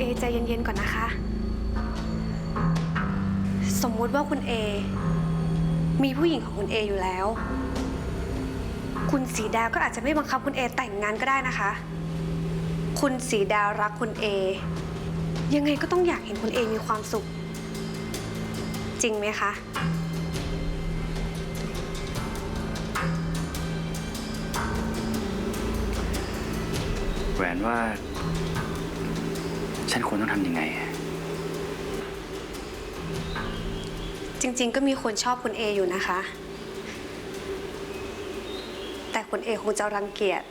เอใจเย็นๆก่อนนะคะ สมมุติว่าคุณเอ มีผู้หญิงของคุณเออยู่แล้ว คุณสีดาก็อาจจะไม่บังคับคุณเอแต่งงานก็ได้นะคะ คุณสีดารักคุณเอ ยังไงก็ต้องอยากเห็นคุณเอมีความสุข จริงไหมคะ แหวนว่า ฉันควรต้องทำยังไง จริงๆ ก็มีคนชอบคุณเออยู่นะคะ แต่คุณเอคงจะรังเกียจ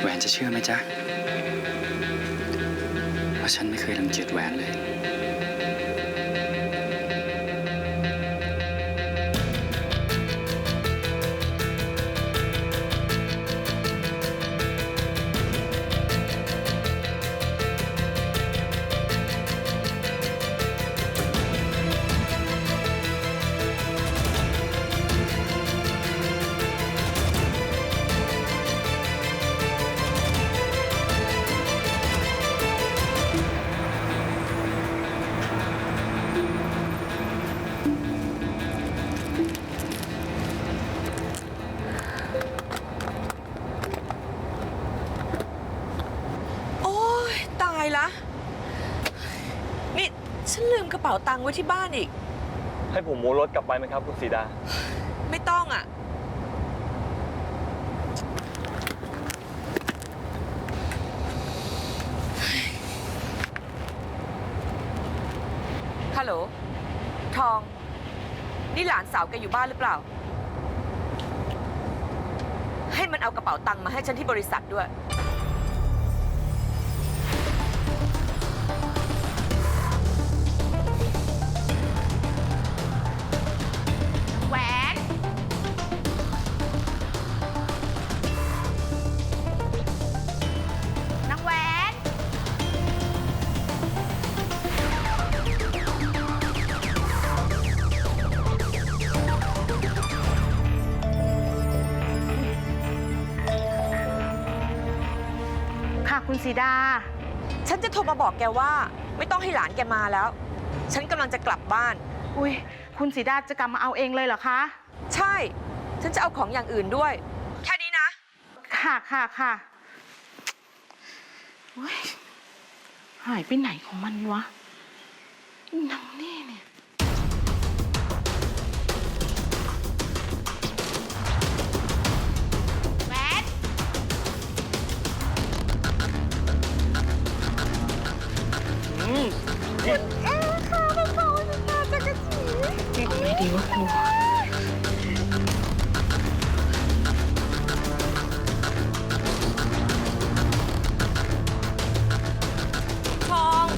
แหวนจะเชื่อไหมจ๊ะว่าฉันไม่เคยรังเกียจแหวนเลย ฉันลืมกระเป๋าตังค์ไว้ที่บ้านอีก ให้ผมโมรถกลับไปไหมครับ คุณสีดา ไม่ต้องอะ ฮัลโหล ทอง นี่หลานสาวแกอยู่บ้านหรือเปล่า ให้มันเอากระเป๋าตังค์มาให้ฉันที่บริษัทด้วย ค่ะคุณสีดา ฉันจะโทรมาบอกแกว่า ไม่ต้องให้หลานแกมาแล้ว ฉันกำลังจะกลับบ้าน อุ้ยคุณสีดาจะกลับมาเอาเองเลยเหรอคะ ใช่ ฉันจะเอาของอย่างอื่นด้วย แค่นี้นะ ค่ะค่ะค่ะเฮ้ยหายไปไหนของมันวะนาง ดีวะครูทอง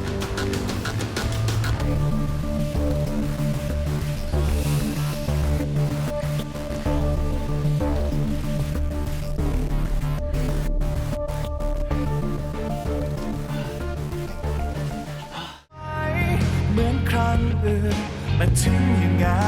เหมือนครั้งอื่นมันถึงยังไง